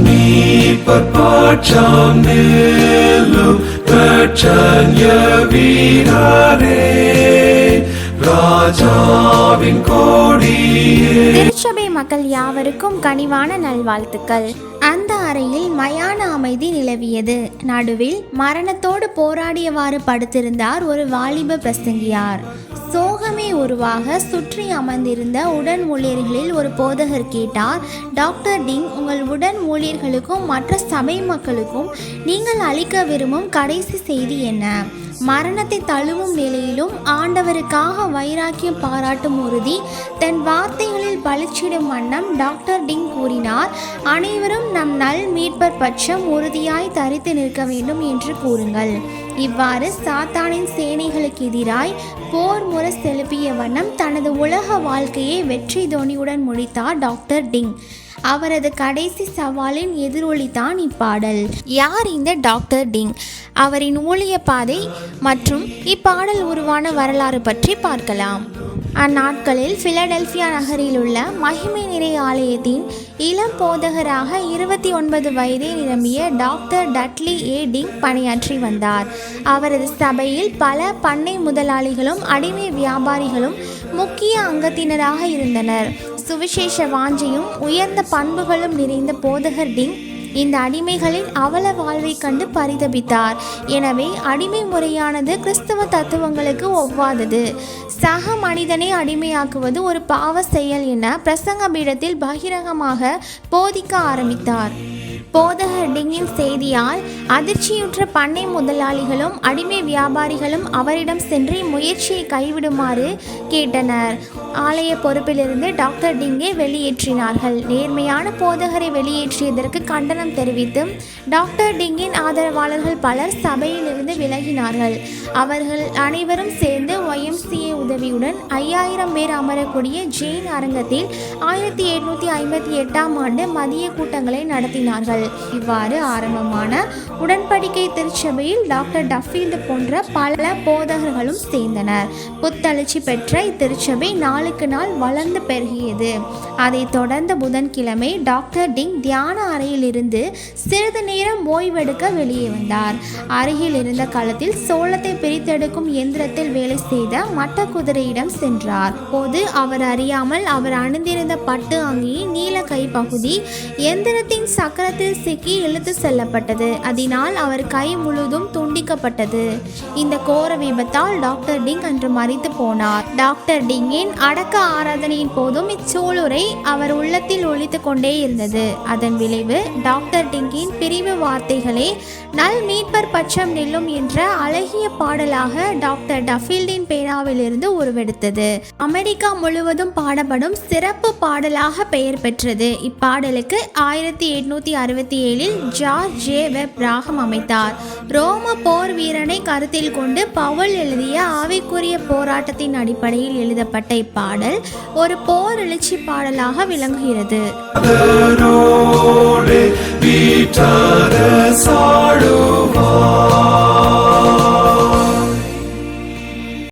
நீப்பர் பாட்சம் நில்லும் பிரச்சன்ய வீரரே ராஜாவின் கோடியே திருச்சபை மக்கள் யாவருக்கும் கனிவான நல்வாழ்த்துக்கள். அந்த அறையில் மயான அமைதி நிலவியது. நடுவில் மரணத்தோடு போராடியவாறு படுத்திருந்தார் ஒரு வாலிப பிரசங்கியார். சோகமே உருவாக சுற்றி அமர்ந்திருந்த உடன் ஊழியர்களில் ஒரு போதகர் கேட்டார் டாக்டர் டிங் உங்கள் உடன் ஊழியர்களுக்கும் மற்ற சபை மக்களுக்கும் நீங்கள் அளிக்க விரும்பும் கடைசி செய்தி என்ன? மரணத்தை தழுவும் நிலையிலும் ஆண்டவருக்காக வைராக்கியம் பாராட்டும் உறுதி தன் வார்த்தை பளிச்சிடும் வண்ணம் டாக்டர் டிங் கூறினார். அனைவரும் நம் நல் மீட்பர் பட்சம் உறுதியாய் தரித்து நிற்க வேண்டும் என்று கூறுங்கள். இவ்வாறு சாத்தானின் சேனைகளுக்கு எதிராய் போர் முறை செலுப்பிய வண்ணம் தனது உலக வாழ்க்கையை வெற்றி தோனியுடன் முடித்தார் டாக்டர் டிங். அவரது கடைசி சவாலின் எதிரொலிதான் இப்பாடல். யார் இந்த டாக்டர் டிங்? அவரின் ஊழிய பாதை மற்றும் இப்பாடல் உருவான வரலாறு பற்றி பார்க்கலாம். அந்நாட்களில் பிலடெல்பியா நகரில் உள்ள மகிமை நிறை ஆலயத்தின் இளம் போதகராக இருபத்தி ஒன்பது வயதை நிரம்பிய டாக்டர் டட்லி ஏ டிங் பணியாற்றி வந்தார். அவரது சபையில் பல பண்ணை முதலாளிகளும் அடிமை வியாபாரிகளும் முக்கிய அங்கத்தினராக இருந்தனர். சுவிசேஷ வாஞ்சியும் உயர்ந்த பண்புகளும் நிறைந்த போதகர் டிங் இந்த அடிமைகளின் அவல வாழ்வை கண்டு பரிதபித்தார். எனவே அடிமை முறையானது கிறிஸ்தவ தத்துவங்களுக்கு ஒவ்வாதது. சக மனிதனை அடிமையாக்குவது ஒரு பாவ செயல் என பிரசங்க பீடத்தில் பகிரங்கமாக போதிக்க ஆரம்பித்தார். போதகர் டிங்கின் செய்தியால் அதிர்ச்சியுற்ற பண்ணை முதலாளிகளும் அடிமை வியாபாரிகளும் அவரிடம் சென்று முயற்சியை கைவிடுமாறு கேட்டனர். ஆலய பொறுப்பிலிருந்து டாக்டர் டிங்கே வெளியேற்றினார்கள். நேர்மையான போதகரை வெளியேற்றியதற்கு கண்டனம் தெரிவித்து டாக்டர் டிங்கின் ஆதரவாளர்கள் பலர் சபையிலிருந்து விலகினார்கள். அவர்கள் அனைவரும் சேர்ந்து ஒய்எம்சிஏ உதவியுடன் ஐயாயிரம் பேர் அமரக்கூடிய ஜெயின் அரங்கத்தில் ஆயிரத்தி எட்நூத்தி ஐம்பத்தி எட்டாம் ஆண்டு மதிய கூட்டங்களை நடத்தினார்கள். இவ்வாறு ஆரம்பமான உடன்படிக்கை திருச்சபையில் டாக்டர் டஃபீல்டு போன்ற பல போதகர்களும் சேர்ந்தனர். புத்தளர்ச்சி பெற்ற இத்திருச்சபை நாளுக்கு நாள் வளர்ந்து பெருகியது. அதைத் தொடர்ந்த புதன்கிழமை டாக்டர் டிங் தியான அறையிலிருந்து சிறிது நேரம் ஓய்வெடுக்க வெளியே வந்தார். அருகில் இருந்த களத்தில் சோளத்தை பிரித்தெடுக்கும் இயந்திரத்தில் வேலை செய்த மட்ட குதிரையிடம் சென்றார். போது அவர் அறியாமல் அவர் அணிந்திருந்த பட்டு அங்கியின் நீல கைப்பகுதி எந்திரத்தின் சக்கரத்தில் சிக்கி இழுத்து செல்லப்பட்டது. அதனால் அவர் கை முழுதும் துண்டிக்கப்பட்டது. இந்த கோர விபத்தால் டாக்டர் டிங் அன்று மறித்து போனார். டாக்டர் டிங்கின் அடக்க ஆராதனையின் போதும் இச்சூளுரை அவர் உள்ளத்தில் ஒழித்து கொண்டே இருந்தது. அதன் விளைவு டாக்டர் டிங்கின் பிரிவு வார்த்தைகளே நல் மீட்பர் பட்சம் நில்லும் என்ற அழகிய பாடலாக டாக்டர் டஃபீல்டின் பேனாவிலிருந்து உருவெடுத்தது. அமெரிக்கா முழுவதும் பாடப்படும் சிறப்பு பாடலாக பெயர் பெற்றது. இப்பாடலுக்கு ஆயிரத்தி எட்நூத்தி அறுபது அறுபத்தி ஏழில் ஜார்ஜ் ஜே வெப் ராகம் அமைத்தார். ரோம போர் வீரனை கருத்தில் கொண்டு பவுல் எழுதிய ஆவிக்குரிய போராட்டத்தின் அடிப்படையில் எழுதப்பட்ட இப்பாடல் ஒரு போர் எழுச்சி பாடலாக விளங்குகிறது. வீட்டார